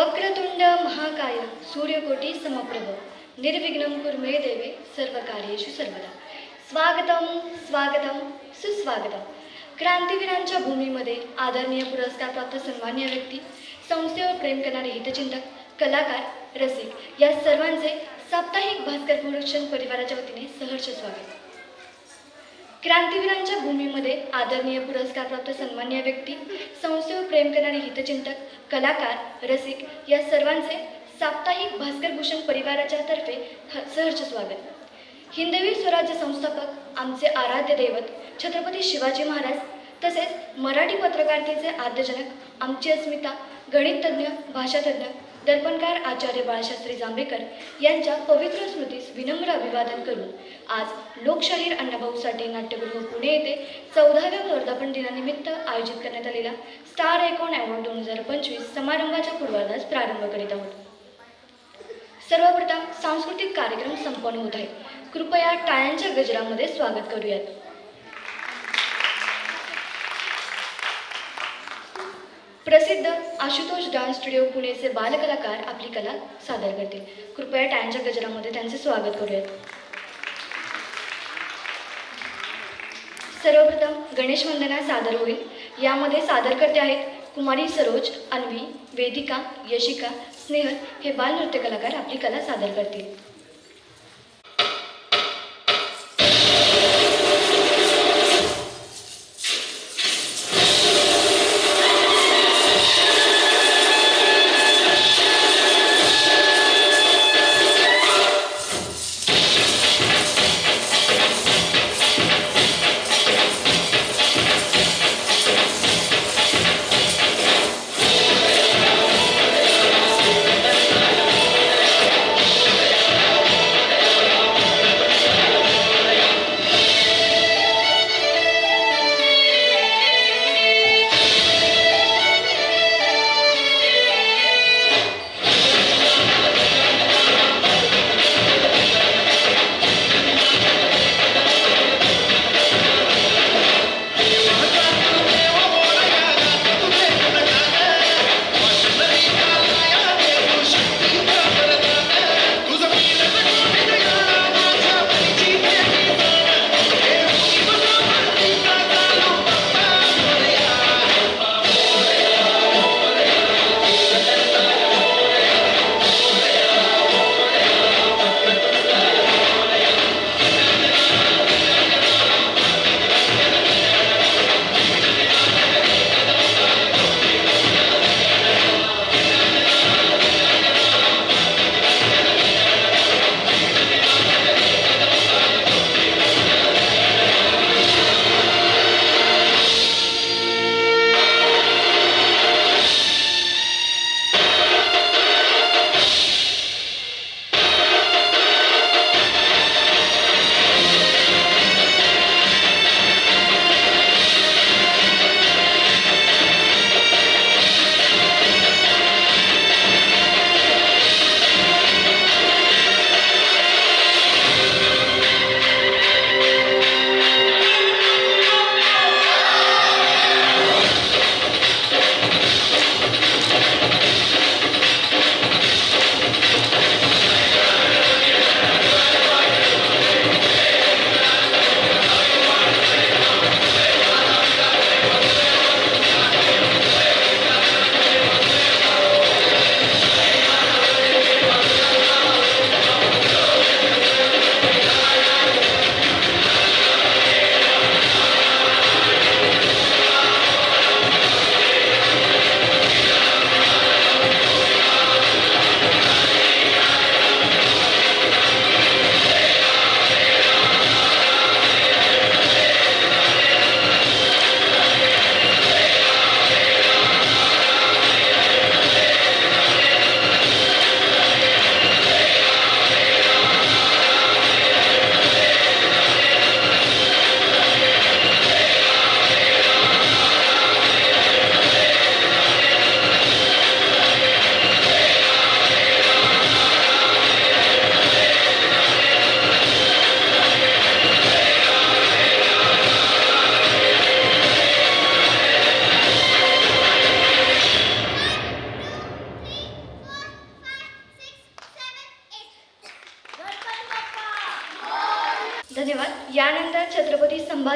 वक्रतुंड महाकाय सूर्यकोटी समप्रभ. निर्विघ्नं कुर्मे देवे सर्वकार्येषु सर्वदा. स्वागतम स्वागतम सुस्वागतम. क्रांतीवीरांच्या भूमीमध्ये आदरणीय पुरस्कारप्राप्त सन्मान्य व्यक्ती संस्थेवर प्रेम करणारे हितचिंतक कलाकार रसिक या सर्वांचे साप्ताहिक भास्कर प्रोडक्शन परिवाराच्या वतीने सहर्ष स्वागत. क्रांतीवीरांच्या भूमीमध्ये आदरणीय पुरस्कारप्राप्त सन्मान्य व्यक्ती संस्थेवर प्रेम करणारे हितचिंतक कलाकार रसिक या सर्वांचे साप्ताहिक भास्कर भूषण परिवाराच्या तर्फे ह- सहर्ष स्वागत. हिंदवी स्वराज्य संस्थापक आमचे आराध्य दैवत छत्रपती शिवाजी महाराज तसेच मराठी पत्रकारितेचे आद्यजनक आमची अस्मिता गणिततज्ञ भाषातज्ञ दर्पणकार आचार्य बाळशास्त्री जांभेकर यांच्या पवित्र स्मृतीस विनम्र अभिवादन करून आज लोकशाहीर अण्णाभाऊ साठे नाट्यगृह पुणे येथे चौदाव्या वर्धापन दिनानिमित्त आयोजित करण्यात आलेला स्टार आयकॉन अवॉर्ड दोन हजार पंचवीस समारंभाच्या पूर्वार्धास प्रारंभ करीत आहोत. सर्वप्रथम सांस्कृतिक कार्यक्रम संपन्न होत आहे. कृपया टाळ्यांच्या गजरामध्ये स्वागत करूयात. प्रसिद्ध आशुतोष डान्स स्टुडिओ पुणेचे बालकलाकार आपली कला सादर करतील कृपया टाळ्यांच्या गजरामध्ये त्यांचे स्वागत करूयात. सर्वप्रथम गणेश वंदना सादर होईल. यामध्ये सादरकर्ते आहेत कुमारी सरोज अन्वी वेदिका यशिका स्नेहल हे बालनृत्य कलाकार आपली कला सादर करतील.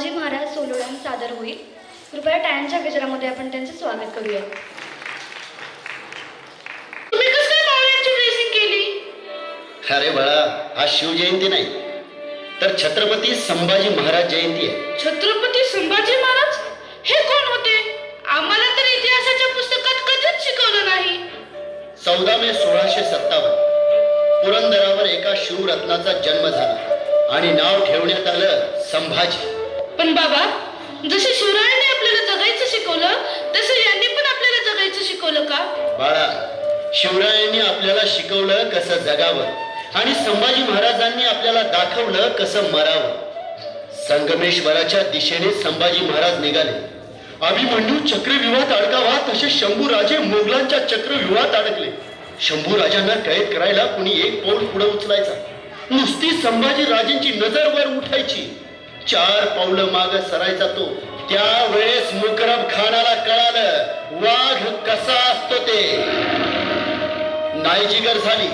संभाजी महाराज सोलोळ्यान सादर होईल. कृपया टाळ्यांच्या गजरामध्ये आपण त्यांचे स्वागत करूया. अरे बाळा आज शिवजयंती नाही. तर छत्रपती संभाजी महाराज जयंती आहे. छत्रपती संभाजी महाराज? हे कोण होते? आम्हाला तर इतिहासाच्या पुस्तकात कधीच शिकवलं नाही. चौदा मे सोळाशे सत्तावन्न. पुरंदरावर एका शिवरत्नाचा जन्म झाला. आणि नाव ठेवण्यात आलं संभाजी. पण बाबा जसे शिवरायांनी आपल्याला जगायचं शिकवलं तसं यांनी पण आपल्याला जगायचं शिकवलं का? बाळा शिवरायांनी आपल्याला शिकवलं कसं जगावं आणि संभाजी महाराजांनी आपल्याला दाखवलं कसं मरावं. संगमेश्वराच्या दिशेने संभाजी महाराज निघाले. अभिमन्यू चक्रव्यूहात अडकावा तसे शंभूराजे मोगलांच्या चक्रव्यूहात अडकले. शंभूराजांना कैद करायला कुणी एक पाऊल पुढे उचलायचा. नुसती संभाजी राजेंची नजर वर उठायची. चार पावलं माग सरायचा तो. त्यावेळेस मुकरब खानाला कळालं वाघ कसा असतो ते. नायजिगर झाली.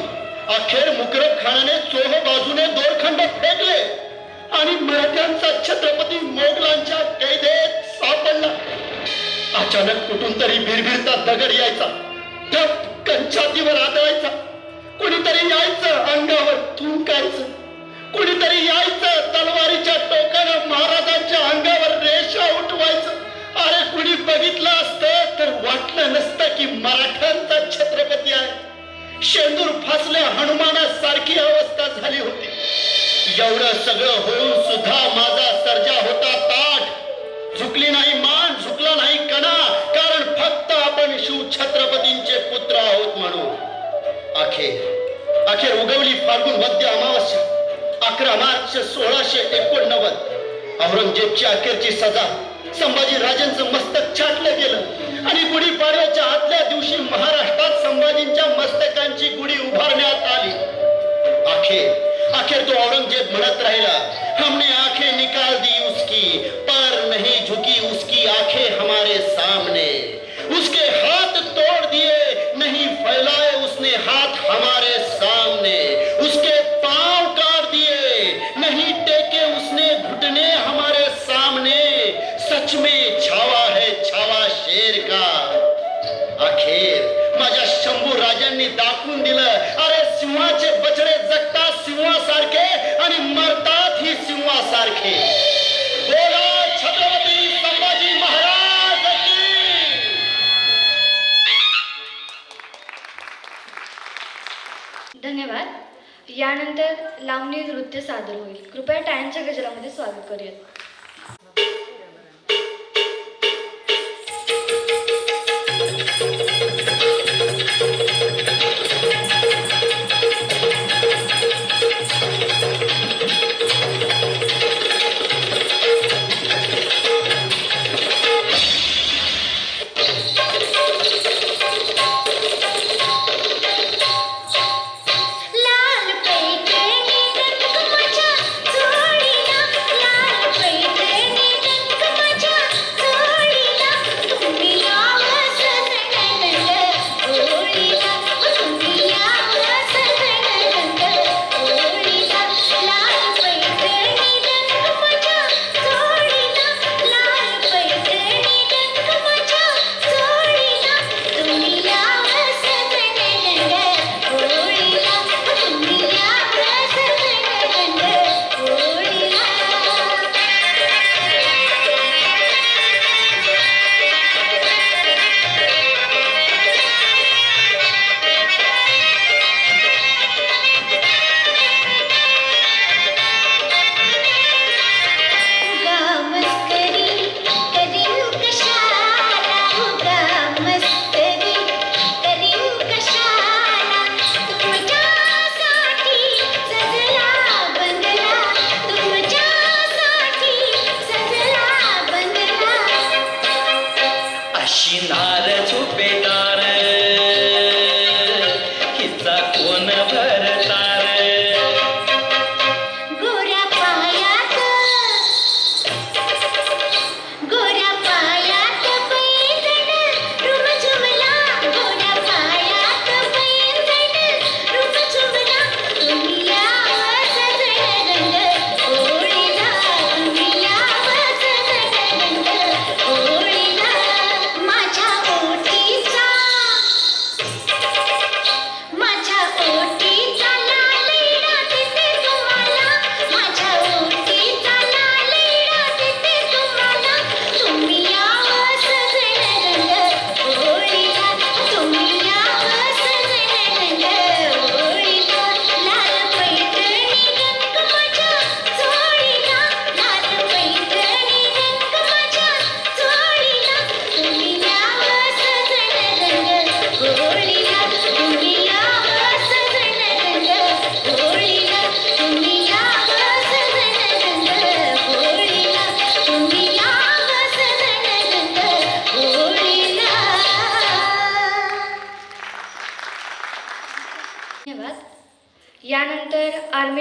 अखेर मुकरब खानाने चोह बाजूने दोरखंड फेकले आणि मराठ्यांचा छत्रपती मोगलांच्या कैदेत सापडला. अचानक कुठून तरी भिरभिरता दगड यायचा. ठपकन छातीवर आदळायचा. कोणीतरी यायचं अंगावर थुंकायचं कुणीतरी यायचं तलवारीच्या टोकानं महाराजांच्या अंगावर रेषा उठवायचं. अरे कुणी बघितलं असतं तर वाटलं नसतं की मराठ्यांचा छत्रपती आहे. शेंदूर फासल्या हनुमानासारखी अवस्था झाली होती. एवढं सगळं होऊन सुद्धा माझा सर्जा होता ताठ. झुकली नाही मान झुकला नाही कणा कारण फक्त आपण शिव छत्रपतींचे पुत्र आहोत म्हणून. अखेर अखेर उगवली फाल्गुन मध्य अमावस्या. अकरा मार्च सोळाशे एकोणनव्वद. औरंगजेबची अखेरची सजा. संभाजी राजांचं मस्तक छाटलं गेलं. आणि गुढीपाडव्याच्या आदल्या दिवशी महाराष्ट्रात संभाजींच्या मस्तकांची गुढी उभारण्यात आली. अखेर अखेर तो औरंगजेब म्हणत राहिला हमने आखे निकाल दी उसकी पर नहीं झुकी उसकी आखे हमारे सामने. लावणी नृत्य सादर होईल. कृपया टाळ्यांच्या गजरामध्ये स्वागत करूयात.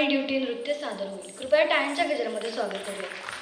ड्युटी नृत्य सादर होईल. कृपया टाळ्यांच्या गजरामध्ये स्वागत करूया.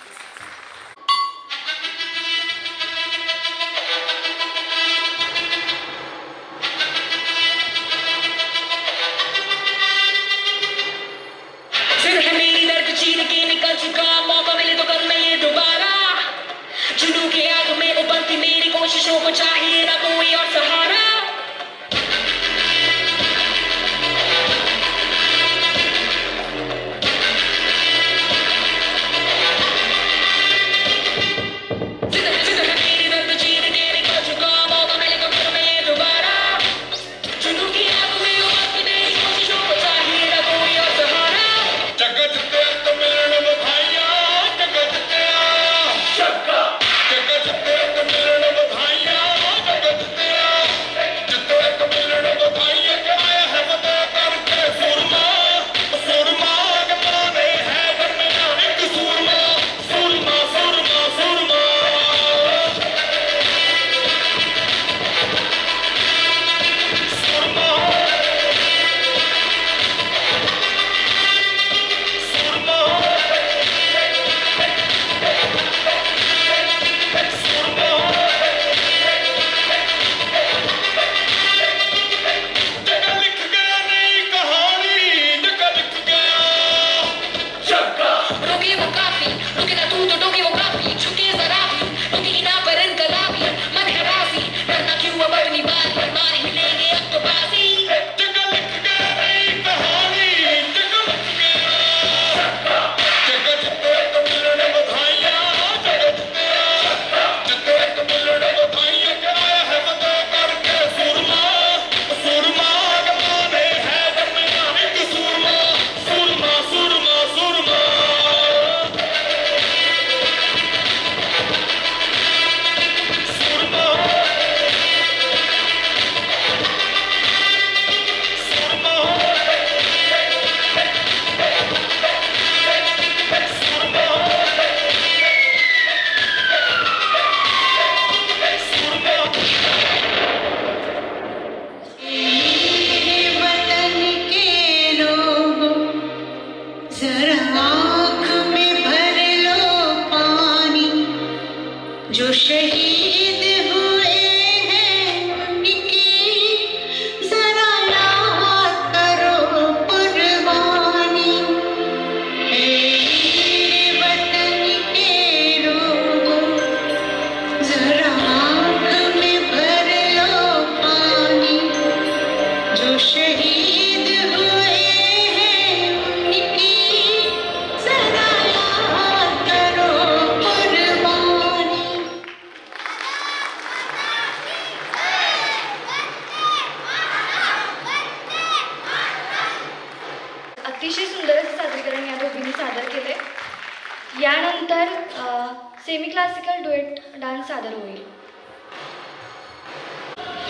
सेमी क्लासिकल डुएट डान्स सादर होईल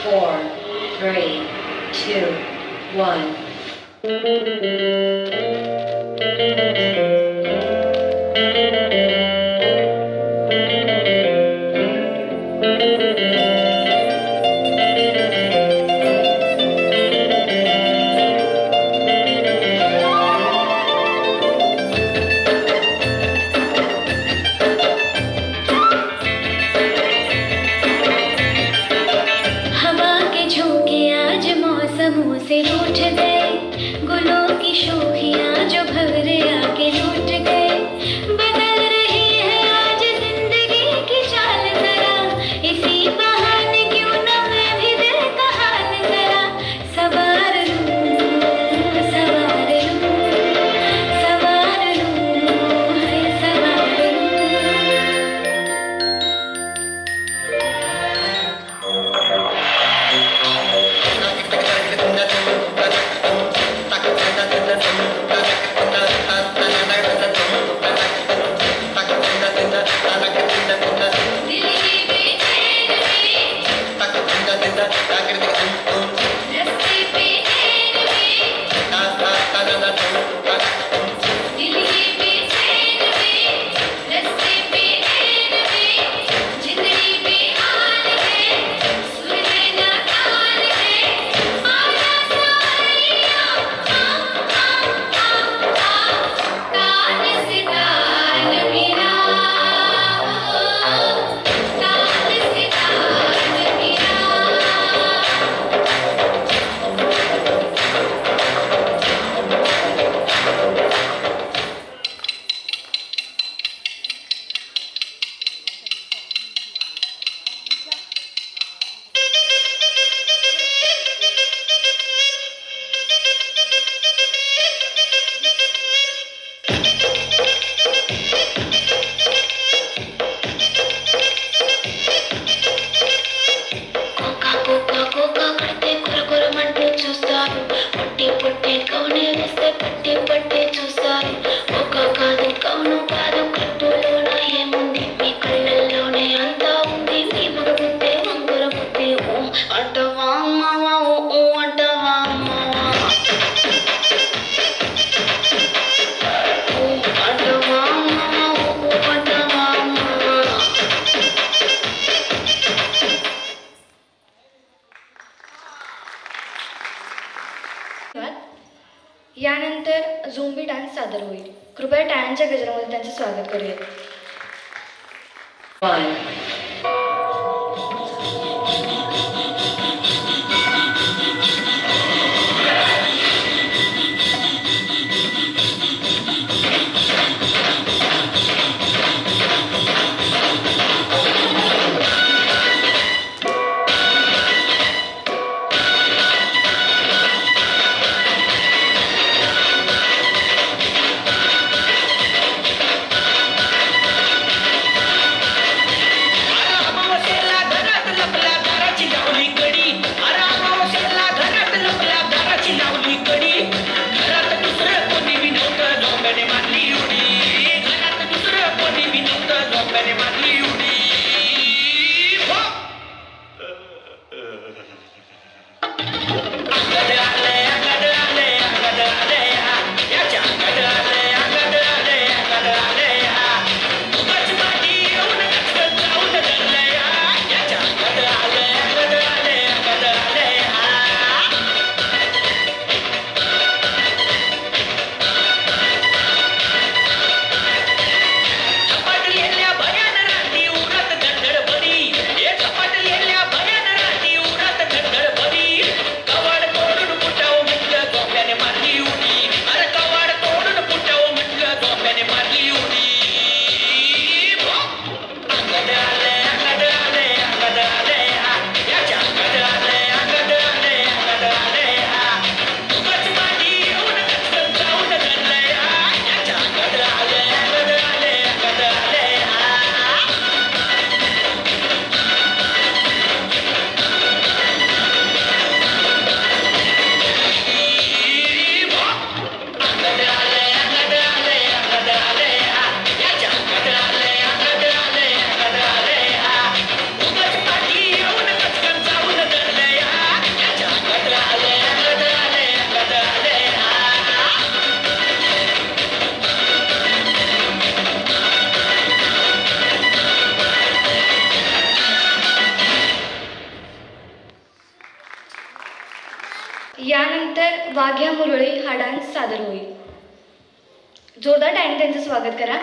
Four, three, two, one. जोरदार टाईम त्यांचं स्वागत करा.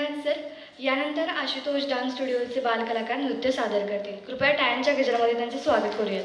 धन्यवाद सर यानंतर आशुतोष डान्स स्टुडिओचे बालकलाकार नृत्य सादर करतील. कृपया टायमच्या गजरामध्ये त्यांचे स्वागत करूयात.